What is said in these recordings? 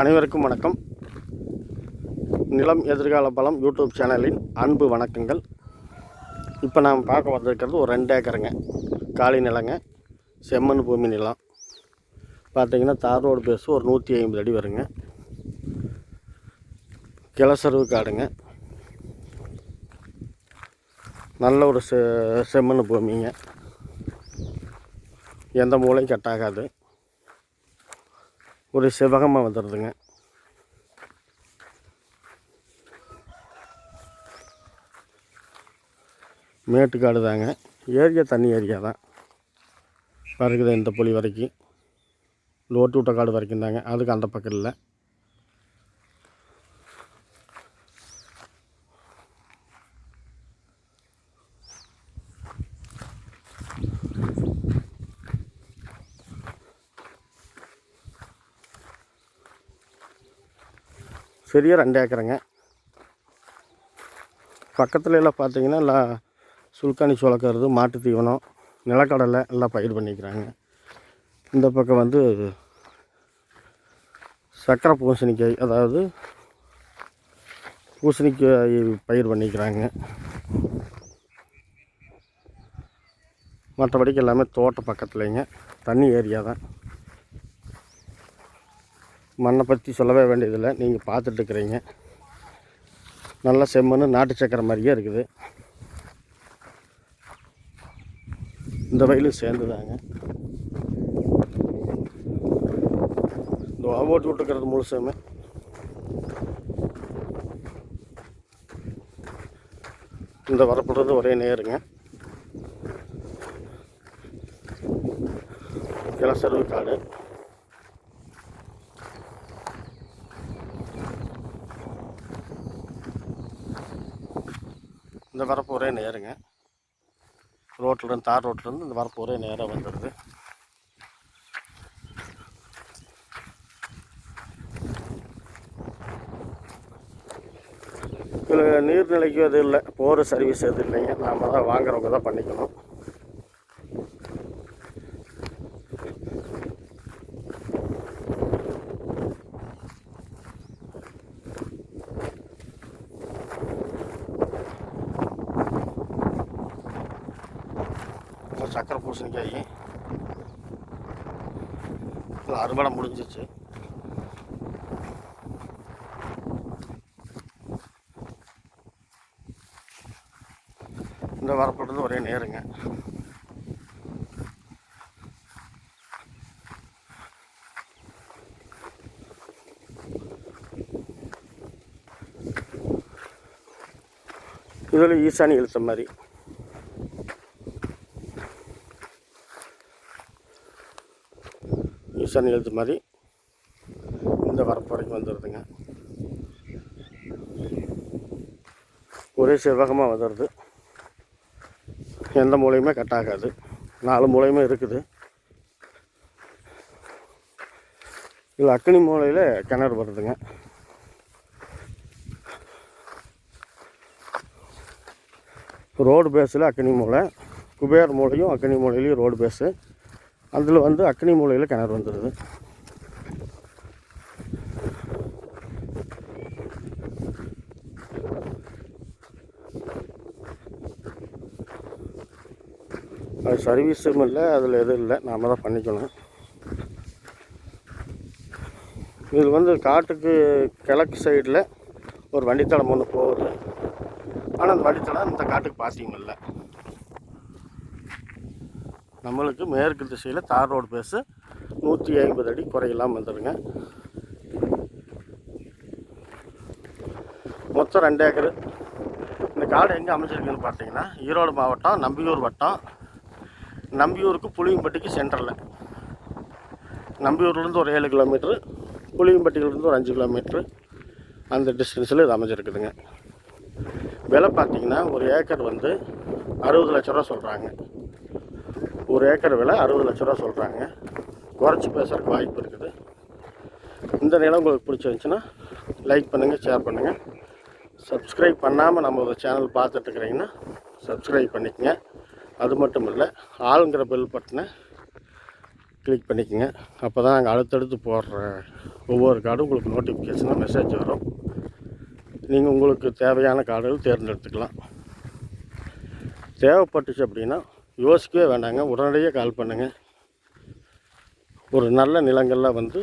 அனைவருக்கும் வணக்கம். நிலம் எதிர்கால பலம் யூடியூப் சேனலின் அன்பு வணக்கங்கள். இப்போ நாம் பார்க்க வந்திருக்கிறது ஒரு ரெண்டு ஏக்கருங்க. காலி நிலங்க செம்மண் பூமி நிலம். பார்த்தீங்கன்னா தார் ரோடு பேசு ஒரு நூற்றி ஐம்பது அடி வருங்க. கிளசருவு காடுங்க. நல்ல ஒரு செ செம்மண் பூமிங்க. எந்த மூலையும் கட்டாகாது. ஒரு சிவகமாக வந்துடுதுங்க மேட்டுக்காடு தாங்க. ஏரியா தண்ணி ஏரியா தான். வருகுது இந்த புலி வரைக்கும். லோட்டு விட்ட காடு வரைக்கும் தாங்க. அதுக்கு அந்த பக்கம் இல்லை. பெரிய ரெண்டு ஏக்கருங்க. பக்கத்துல எல்லாம் பார்த்தீங்கன்னா எல்லாம் சுல்கானி சோளக்கருது மாட்டு தீவனம் நிலக்கடலை எல்லாம் பயிர் பண்ணிக்கிறாங்க. இந்த பக்கம் வந்து சக்கரை பூசணிக்காய் அதாவது பூசணிக்காய் பயிர் பண்ணிக்கிறாங்க. மற்றபடிக்கு எல்லாமே தோட்ட பக்கத்துலேங்க. தண்ணி ஏரியா தான் மண்ணை பற்றி சொல்லவே வேண்டியதில்லை. நீங்கள் பார்த்துட்டு இருக்கிறீங்க. நல்ல செம்மண் நாட்டு சக்கரை மாதிரியே இருக்குது. இந்த வயலும் சேர்ந்துதாங்க. இந்த ஓட்டு விட்டுக்கிறது முழுசுமே. இந்த வரப்படுறது ஒரே நேருங்க. கிளசருவு காடு இந்த வரப்பு ஒரே நேருங்க. ரோட்லேருந்து தார் ரோட்லேருந்து இந்த வரப்பு ஒரே நேராக வந்துடுது. நீர்நிலைக்கும் நீர்நிலைக்கு எதுவும் இல்லை போகிற சர்வீஸ் எதுவும் இல்லைங்க. நாம் தான் வாங்குறவங்க தான் பண்ணிக்கணும் இந்த சக்கரை பூசணிக்காய். அறுவடை முடிஞ்சிச்சு. இந்த வரப்படுறது ஒரே நேருங்க. இதில் ஈசானி எழுத்த மாதிரி. ஈசானி எழுத்து மாதிரி இந்த வரப்பு வரைக்கும் வந்துடுதுங்க ஒரே செவ்வகமாக வந்துடுது எந்த மூலையுமே கட் ஆகாது. நாலு மூலையுமே இருக்குது. இதில் அக்னி மூலையில் கிணறு வருதுங்க. ரோடு பேஸில் அக்னி மூலை குபேர் மூலையும் அக்னி மூலையிலையும் ரோடு பேஸு அதில் வந்து அக்னி மூலையில் கிணறு வந்துடுது அது சர்வீஸும் இல்லை அதில் எதுவும் இல்லை. நாம் தான் பண்ணிக்கணும். இது வந்து காட்டுக்கு கிழக்கு சைடில் ஒரு வண்டித்தடம் ஒன்று போகுது. ஆனால் அந்த வண்டித்தடம் இந்த காட்டுக்கு பாசியம் இல்லை. நம்மளுக்கு மேற்கு திசையில் தார் ரோடு பேஸு நூற்றி ஐம்பது அடி குறையெல்லாம் வந்துடுங்க மொத்தம் ரெண்டு ஏக்கரு. இந்த காடு எங்கே அமைச்சிருக்குன்னு பார்த்தீங்கன்னா ஈரோடு மாவட்டம் நம்பியூர் வட்டம். நம்பியூருக்கு புளியம்பட்டிக்கு சென்டரில் நம்பியூர்லேருந்து ஒரு ஏழு கிலோமீட்ரு புளியம்பட்டியிலேருந்து ஒரு அஞ்சு கிலோமீட்ரு அந்த டிஸ்டன்ஸில் இது அமைஞ்சிருக்குதுங்க. விலை பார்த்தீங்கன்னா ஒரு ஏக்கர் வந்து அறுபது லட்ச ரூபா சொல்கிறாங்க ஒரு ஏக்கர் விலை அறுபது லட்ச ரூபா சொல்கிறாங்க குறைச்சி பேசுகிறதுக்கு வாய்ப்பு இருக்குது. இந்த நிலம் உங்களுக்கு பிடிச்சிருந்துச்சுன்னா லைக் பண்ணுங்கள் ஷேர் பண்ணுங்கள் சப்ஸ்கிரைப் பண்ணாமல் நம்ம ஒரு சேனல் பார்த்துட்ருக்குறீங்கன்னா சப்ஸ்கிரைப் பண்ணிக்கோங்க. அது மட்டும் இல்லை ஆளுங்கிற பெல் பட்டனை கிளிக் பண்ணிக்கோங்க. அப்போ தான் நாங்கள் அடுத்தடுத்து போடுற ஒவ்வொரு கார்டும் உங்களுக்கு நோட்டிஃபிகேஷனாக மெசேஜ் வரும். நீங்கள் உங்களுக்கு தேவையான கார்டுகள் தேர்ந்தெடுத்துக்கலாம். தேவைப்பட்டுச்சு அப்படின்னா யோசிக்கவே வேண்டாங்க. உடனடியாக கால் பண்ணுங்கள் ஒரு நல்ல நிலங்களில் வந்து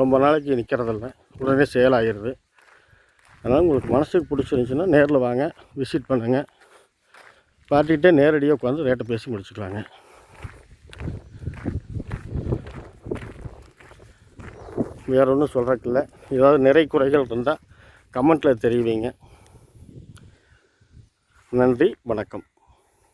ரொம்ப நாளைக்கு நிற்கிறதில்ல உடனே சேல் ஆகிடுது அதனால் உங்களுக்கு மனசுக்கு பிடிச்சிருந்துச்சின்னா நேரில் வாங்க விசிட் பண்ணுங்கள் பார்ட்டிகிட்டே நேரடியாக உட்காந்து ரேட்டை பேசி முடிச்சுக்கலாங்க. வேற ஒன்றும் சொல்கிறதுக்கு இல்லை. ஏதாவது நிறை குறைகள் இருந்தால் கமெண்ட்டில் தெரிவிங்க. நன்றி வணக்கம்.